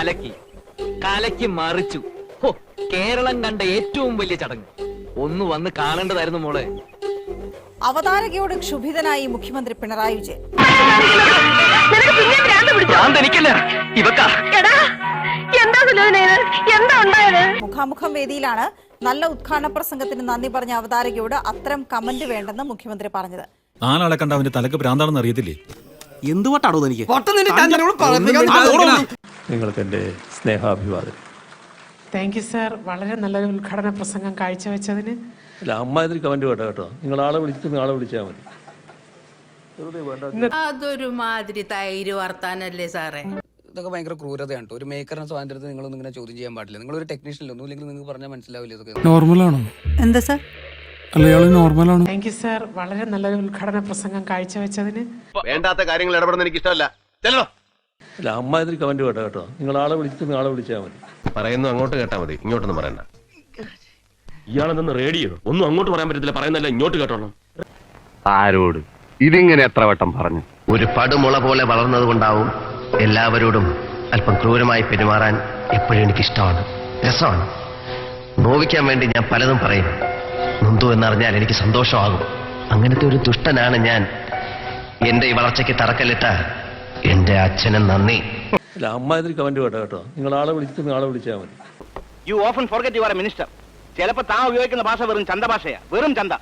കലക്കി. കലക്കി മറിച്ചു. ഹോ കേരളം കണ്ട ഏറ്റവും വലിയ ചടങ്ങ്. ഒന്ന് വന്ന് കാണേണ്ടതായിരുന്നു മോളെ. അവതാരകയോട് ക്ഷുഭിതനായി മുഖ്യമന്ത്രി പിണറായി വിജയൻ. മുഖാമുഖം വേദിയിലാണ് നല്ല ഉദ്ഘാടന പ്രസംഗത്തിന് നന്ദി പറഞ്ഞ അവതാരകയോട് അത്തരം കമന്റ് വേണ്ടെന്ന് മുഖ്യമന്ത്രി പറഞ്ഞത്. ആനാളെ കണ്ട അവന്റെ തലക്ക് ഭ്രാന്താണെന്ന് അറിയത്തില്ലേ? എന്തുവട്ടാടോ എനിക്ക്? നിങ്ങൾക്ക് എന്റെ സ്നേഹാഭിവാദം താങ്ക് യു സാർ വളരെ നല്ലൊരു ഉദ്ഘാടന പ്രസംഗം കാഴ്ചവെച്ചതിന്. അല്ല അമ്മ ഇതിൽ കമന്റ് വേണ്ട കേട്ടോ. നിങ്ങൾ ആളെ വിളിച്ചിട്ട് ആളെ വിളിച്ചാൽ മതി. അതൊരു മാതിരി തൈര് വർത്താനല്ലേ സാറേ? ഇതൊക്കെ ഭയങ്കര ക്രൂരതയാണ് കേട്ടോ. ഒരു മേക്കറിന് സ്വാതന്ത്ര്യത്തെ നിങ്ങളൊന്നും ഇങ്ങനെ ചോദ്യം ചെയ്യാൻ പാടില്ല. നിങ്ങൾ ഒരു ടെക്നീഷ്യൻ ഒന്നുമില്ലെങ്കിൽ നിങ്ങൾക്ക് പറഞ്ഞാൽ മനസ്സിലാവില്ല ഇതൊക്കെ. നോർമലാണോ എന്താ സർ? അല്ല ഇയാൾ നോർമലാണോ താങ്ക് യു സാർ വളരെ നല്ലൊരു ഉദ്ഘാടന പ്രസംഗം കാഴ്ചവെച്ചതിന്. വേണ്ടാത്ത കാര്യങ്ങൾ ഇടപെടുന്ന എനിക്ക് ഇഷ്ടമല്ല ചെല്ലോ അല്ല അമ്മ കമന്റ് കേട്ടോ കേട്ടോ. നിങ്ങൾ ആളെ വിളിച്ചിട്ട് ആളെ വിളിച്ചാൽ മതി. പറയുന്നു അങ്ങോട്ട് കേട്ടാ മതി. ഇങ്ങോട്ടൊന്നും പറയണ്ട. ഇയാളെന്ന് റേഡിയോ ഒന്നും അങ്ങോട്ട് പറയാൻ പറ്റത്തില്ല. പറയുന്നല്ല ഇങ്ങോട്ട് കേട്ടോളാം ആരോട്? ഇതിങ്ങനെ എത്ര വട്ടം പറഞ്ഞു? ഒരു പടുമുള പോലെ വളർന്നത് കൊണ്ടാവും എല്ലാവരോടും അല്പം ക്രൂരമായി പെരുമാറാൻ എപ്പോഴും എനിക്ക് ഇഷ്ടമാണ് രസമാണ്. നോവിക്കാൻ വേണ്ടി ഞാൻ പലതും പറയും. നൊന്തു എന്നറിഞ്ഞാൽ എനിക്ക് സന്തോഷമാകും. അങ്ങനത്തെ ഒരു ദുഷ്ടനാണ് ഞാൻ. എന്റെ ഈ വളർച്ചയ്ക്ക് തറക്കല്ലിട്ട എന്റെ അച്ഛന് നന്ദി. അല്ല അമ്മ കമന്റ് കമന്റ് കേട്ടോ. നിങ്ങൾ ആളെ വിളിച്ചിട്ട് ആളെ വിളിച്ചാൽ മതി. You often forget your minister ചിലപ്പോൾ താൻ ഉപയോഗിക്കുന്ന ഭാഷ വെറും ചന്ത ഭാഷയാ. വെറും ചന്ത.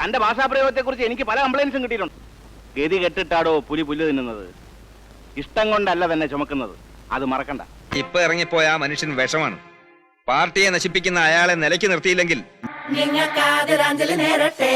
തന്റെ ഭാഷാപ്രയോഗത്തെ കുറിച്ച് എനിക്ക് പല കംപ്ലൈൻസും കിട്ടിയിട്ടുണ്ട്. ഗതി കെട്ടിട്ടാടോ പുലി പുല്ല് തിന്നുന്നത്? ഇഷ്ടം കൊണ്ടല്ല തന്നെ ചുമക്കുന്നത്. അത് മറക്കണ്ട. ഇപ്പൊ ഇറങ്ങിപ്പോയ ആ മനുഷ്യൻ വിഷമാണ്. പാർട്ടിയെ നശിപ്പിക്കുന്ന അയാളെ നിലയ്ക്ക് നിർത്തിയില്ലെങ്കിൽ നിങ്ങൾക്ക് ആദരാഞ്ജലി നേരട്ടെ.